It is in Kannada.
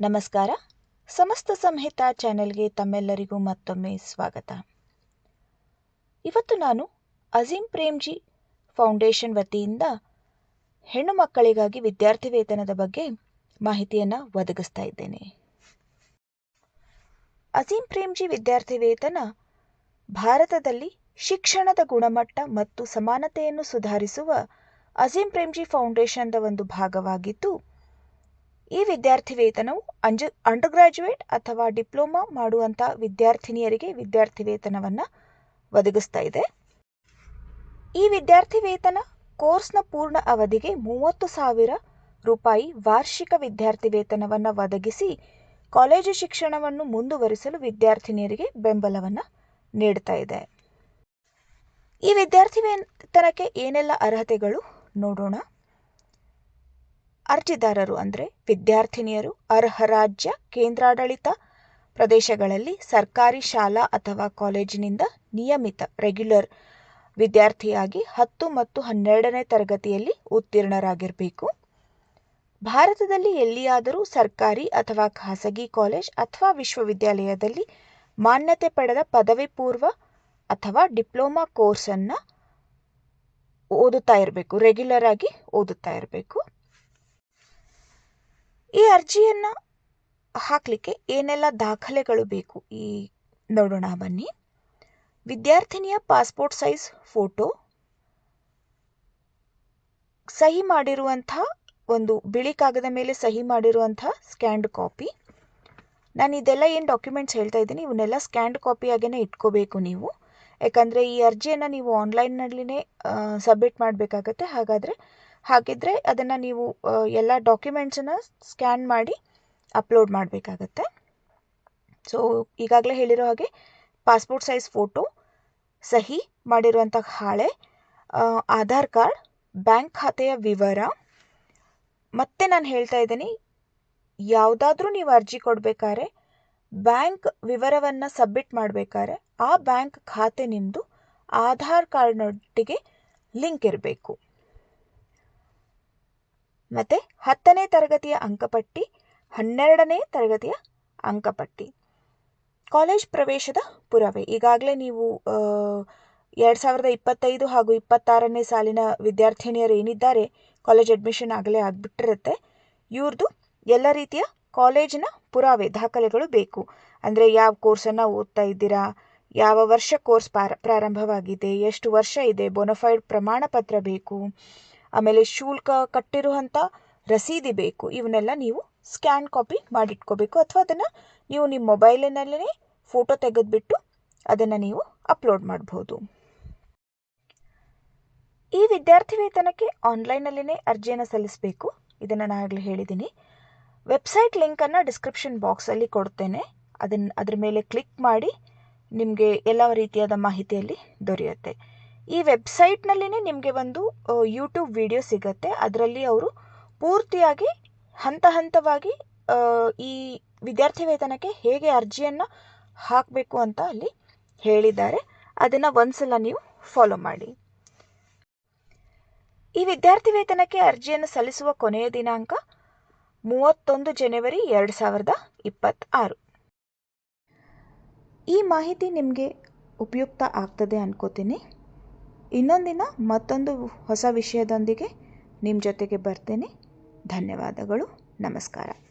ನಮಸ್ಕಾರ. ಸಮಸ್ತ ಸಂಹಿತಾ ಚಾನೆಲ್ಗೆ ತಮ್ಮೆಲ್ಲರಿಗೂ ಮತ್ತೊಮ್ಮೆ ಸ್ವಾಗತ. ಇವತ್ತು ನಾನು ಅಜೀಂ ಪ್ರೇಮ್ಜಿ ಫೌಂಡೇಶನ್ ವತಿಯಿಂದ ಹೆಣ್ಣು ಮಕ್ಕಳಿಗಾಗಿ ವಿದ್ಯಾರ್ಥಿ ವೇತನದ ಬಗ್ಗೆ ಮಾಹಿತಿಯನ್ನು ಒದಗಿಸ್ತಾ ಇದ್ದೇನೆ. ಅಜೀಂ ಪ್ರೇಮ್ಜಿ ವಿದ್ಯಾರ್ಥಿ ವೇತನ ಭಾರತದಲ್ಲಿ ಶಿಕ್ಷಣದ ಗುಣಮಟ್ಟ ಮತ್ತು ಸಮಾನತೆಯನ್ನು ಸುಧಾರಿಸುವ ಅಜೀಂ ಪ್ರೇಮ್ಜಿ ಫೌಂಡೇಶನ್ದ ಒಂದು ಭಾಗವಾಗಿದ್ದು ಈ ವಿದ್ಯಾರ್ಥಿ ವೇತನವು ಅಂಜ ಅಂಡರ್ ಗ್ರಾಜ್ಯುಯೇಟ್ ಅಥವಾ ಡಿಪ್ಲೊಮಾ ಮಾಡುವಂಥ ವಿದ್ಯಾರ್ಥಿನಿಯರಿಗೆ ವಿದ್ಯಾರ್ಥಿ ವೇತನವನ್ನು ಒದಗಿಸ್ತಾ ಇದೆ. ಈ ವಿದ್ಯಾರ್ಥಿ ವೇತನ ಕೋರ್ಸ್ನ ಪೂರ್ಣ ಅವಧಿಗೆ ಮೂವತ್ತು ಸಾವಿರ ರೂಪಾಯಿ ವಾರ್ಷಿಕ ವಿದ್ಯಾರ್ಥಿ ವೇತನವನ್ನು ಒದಗಿಸಿ ಕಾಲೇಜು ಶಿಕ್ಷಣವನ್ನು ಮುಂದುವರಿಸಲು ವಿದ್ಯಾರ್ಥಿನಿಯರಿಗೆ ಬೆಂಬಲವನ್ನು ನೀಡ್ತಾ ಇದೆ. ಈ ವಿದ್ಯಾರ್ಥಿ ವೇತನಕ್ಕೆ ಏನೆಲ್ಲ ಅರ್ಹತೆಗಳು ನೋಡೋಣ. ಅರ್ಜಿದಾರರು ಅಂದರೆ ವಿದ್ಯಾರ್ಥಿನಿಯರು, ಅರ್ಹ ರಾಜ್ಯ, ಕೇಂದ್ರಾಡಳಿತ ಪ್ರದೇಶಗಳಲ್ಲಿ ಸರ್ಕಾರಿ ಶಾಲಾ ಅಥವಾ ಕಾಲೇಜಿನಿಂದ ನಿಯಮಿತ, ರೆಗ್ಯುಲರ್ ವಿದ್ಯಾರ್ಥಿಯಾಗಿ ಹತ್ತು ಮತ್ತು ಹನ್ನೆರಡನೇ ತರಗತಿಯಲ್ಲಿ ಉತ್ತೀರ್ಣರಾಗಿರಬೇಕು. ಭಾರತದಲ್ಲಿ ಎಲ್ಲಿಯಾದರೂ ಸರ್ಕಾರಿ ಅಥವಾ ಖಾಸಗಿ ಕಾಲೇಜ್ ಅಥವಾ ವಿಶ್ವವಿದ್ಯಾಲಯದಲ್ಲಿ ಮಾನ್ಯತೆ ಪಡೆದ ಪದವಿ ಪೂರ್ವ ಅಥವಾ ಡಿಪ್ಲೊಮಾ ಕೋರ್ಸನ್ನು ಓದುತ್ತಾ ಇರಬೇಕು, ರೆಗ್ಯುಲರ್ ಆಗಿ ಓದುತ್ತಾ ಇರಬೇಕು. ಈ ಅರ್ಜಿಯನ್ನು ಹಾಕಲಿಕ್ಕೆ ಏನೆಲ್ಲ ದಾಖಲೆಗಳು ಬೇಕು? ಈ ನೋಡೋಣ, ಬನ್ನಿ. ವಿದ್ಯಾರ್ಥಿನಿಯ ಪಾಸ್ಪೋರ್ಟ್ ಸೈಜ್, ಫೋಟೋ. ಸಹಿ ಮಾಡಿರುವಂಥ ಒಂದು ಬಿಳಿ ಕಾಗದ ಮೇಲೆ ಸಹಿ ಮಾಡಿರುವಂಥ ಸ್ಕ್ಯಾಂಡ್ ಕಾಪಿ. ನಾನು ಇದೆಲ್ಲ ಏನು ಡಾಕ್ಯುಮೆಂಟ್ಸ್ ಹೇಳ್ತಾ ಇದ್ದೀನಿ, ಇವನ್ನೆಲ್ಲ ಸ್ಕ್ಯಾಂಡ್ ಕಾಪಿಯಾಗೇ ಇಟ್ಕೋಬೇಕು ನೀವು. ಯಾಕಂದರೆ ಈ ಅರ್ಜಿಯನ್ನು ನೀವು ಆನ್ಲೈನ್ನಲ್ಲಿನೇ ಸಬ್ಮಿಟ್ ಮಾಡಬೇಕಾಗತ್ತೆ. ಹಾಗಾದರೆ ಹಾಗಿದ್ದರೆ ಅದನ್ನು ನೀವು ಎಲ್ಲ ಡಾಕ್ಯುಮೆಂಟ್ಸನ್ನು ಸ್ಕ್ಯಾನ್ ಮಾಡಿ ಅಪ್ಲೋಡ್ ಮಾಡಬೇಕಾಗತ್ತೆ. ಸೊ ಈಗಾಗಲೇ ಹೇಳಿರೋ ಹಾಗೆ ಪಾಸ್ಪೋರ್ಟ್ ಸೈಜ್ ಫೋಟೋ ಸಹಿ ಮಾಡಿರುವಂಥ ಹಾಳೆ ಆಧಾರ್ ಕಾರ್ಡ್, ಬ್ಯಾಂಕ್ ಖಾತೆಯ ವಿವರ, ಮತ್ತೆ ನಾನು ಹೇಳ್ತಾ ಇದ್ದೀನಿ, ಯಾವುದಾದ್ರೂ ನೀವು ಅರ್ಜಿ ಕೊಡಬೇಕಾದ್ರೆ ಬ್ಯಾಂಕ್ ವಿವರವನ್ನು ಸಬ್ಮಿಟ್ ಮಾಡಬೇಕಾದ್ರೆ ಆ ಬ್ಯಾಂಕ್ ಖಾತೆ ನಿಮ್ಮದು ಆಧಾರ್ ಕಾರ್ಡ್ನೊಟ್ಟಿಗೆ ಲಿಂಕ್ ಇರಬೇಕು. ಮತ್ತು ಹತ್ತನೇ ತರಗತಿಯ ಅಂಕಪಟ್ಟಿ, ಹನ್ನೆರಡನೇ ತರಗತಿಯ ಅಂಕಪಟ್ಟಿ. ಕಾಲೇಜ್ ಪ್ರವೇಶದ ಪುರಾವೆ. ಈಗಾಗಲೇ ನೀವು ಎರಡು ಸಾವಿರದ ಇಪ್ಪತ್ತೈದು ಹಾಗೂ ಇಪ್ಪತ್ತಾರನೇ ಸಾಲಿನ ವಿದ್ಯಾರ್ಥಿನಿಯರು ಏನಿದ್ದಾರೆ, ಕಾಲೇಜ್ ಅಡ್ಮಿಷನ್ ಆಗಲೇ ಆಗಿಬಿಟ್ಟಿರುತ್ತೆ. ಇವ್ರದ್ದು ಎಲ್ಲ ರೀತಿಯ ಕಾಲೇಜಿನ ಪುರಾವೆ, ದಾಖಲೆಗಳು ಬೇಕು. ಅಂದರೆ ಯಾವ ಕೋರ್ಸನ್ನು ಓದ್ತಾ ಇದ್ದೀರಾ, ಯಾವ ವರ್ಷ ಕೋರ್ಸ್ ಪಾರ, ಪ್ರಾರಂಭವಾಗಿದೆ, ಎಷ್ಟು ವರ್ಷ ಇದೆ ಬೋನಫೈಡ್ ಪ್ರಮಾಣ ಪತ್ರ ಬೇಕು. ಆಮೇಲೆ ಶುಲ್ಕ ಕಟ್ಟಿರುವಂಥ ರಸೀದಿ ಬೇಕು. ಇವನ್ನೆಲ್ಲ ನೀವು ಸ್ಕ್ಯಾನ್ ಕಾಪಿ ಮಾಡಿಟ್ಕೋಬೇಕು. ಅಥವಾ ಅದನ್ನು ನೀವು ನಿಮ್ಮ ಮೊಬೈಲಿನಲ್ಲೇ ಫೋಟೋ ತೆಗೆದುಬಿಟ್ಟು ಅದನ್ನು ನೀವು ಅಪ್ಲೋಡ್ ಮಾಡ್ಬೋದು. ಈ ವಿದ್ಯಾರ್ಥಿ ವೇತನಕ್ಕೆ ಆನ್ಲೈನಲ್ಲೇ ಅರ್ಜಿಯನ್ನು ಸಲ್ಲಿಸಬೇಕು. ಇದನ್ನು ನಾನು ಆಗಲೇ ಹೇಳಿದ್ದೀನಿ ವೆಬ್ಸೈಟ್ ಲಿಂಕನ್ನು ಡಿಸ್ಕ್ರಿಪ್ಷನ್ ಬಾಕ್ಸಲ್ಲಿ ಕೊಡ್ತೇನೆ. ಅದನ್ನು ಅದ್ರ ಮೇಲೆ ಕ್ಲಿಕ್ ಮಾಡಿ ನಿಮಗೆ ಎಲ್ಲ ರೀತಿಯಾದ ಮಾಹಿತಿಯಲ್ಲಿ ದೊರೆಯುತ್ತೆ. ಈ ವೆಬ್ಸೈಟ್ನಲ್ಲಿಯೇ ನಿಮಗೆ ಒಂದು ಯೂಟ್ಯೂಬ್ ವಿಡಿಯೋ ಸಿಗುತ್ತೆ. ಅದರಲ್ಲಿ ಅವರು ಪೂರ್ತಿಯಾಗಿ, ಹಂತ ಹಂತವಾಗಿ ಈ ವಿದ್ಯಾರ್ಥಿ ವೇತನಕ್ಕೆ ಹೇಗೆ ಅರ್ಜಿಯನ್ನು ಹಾಕಬೇಕು ಅಂತ ಅಲ್ಲಿ ಹೇಳಿದ್ದಾರೆ. ಅದನ್ನು ಒಂದ್ಸಲ ನೀವು ಫಾಲೋ ಮಾಡಿ. ಈ ವಿದ್ಯಾರ್ಥಿ ವೇತನಕ್ಕೆ ಅರ್ಜಿಯನ್ನು ಸಲ್ಲಿಸುವ ಕೊನೆಯ ದಿನಾಂಕ ಮೂವತ್ತೊಂದು ಜನವರಿ ಎರಡು ಸಾವಿರದ ಇಪ್ಪತ್ತಾರು. ಈ ಮಾಹಿತಿ ನಿಮಗೆ ಉಪಯುಕ್ತ ಆಗ್ತದೆ ಅನ್ಕೋತೀನಿ. ಇನ್ನೊಂದಿನ ಮತ್ತೊಂದು ಹೊಸ ವಿಷಯದೊಂದಿಗೆ ನಿಮ್ಮ ಜೊತೆಗೆ ಬರ್ತೇನೆ. ಧನ್ಯವಾದಗಳು. ನಮಸ್ಕಾರ.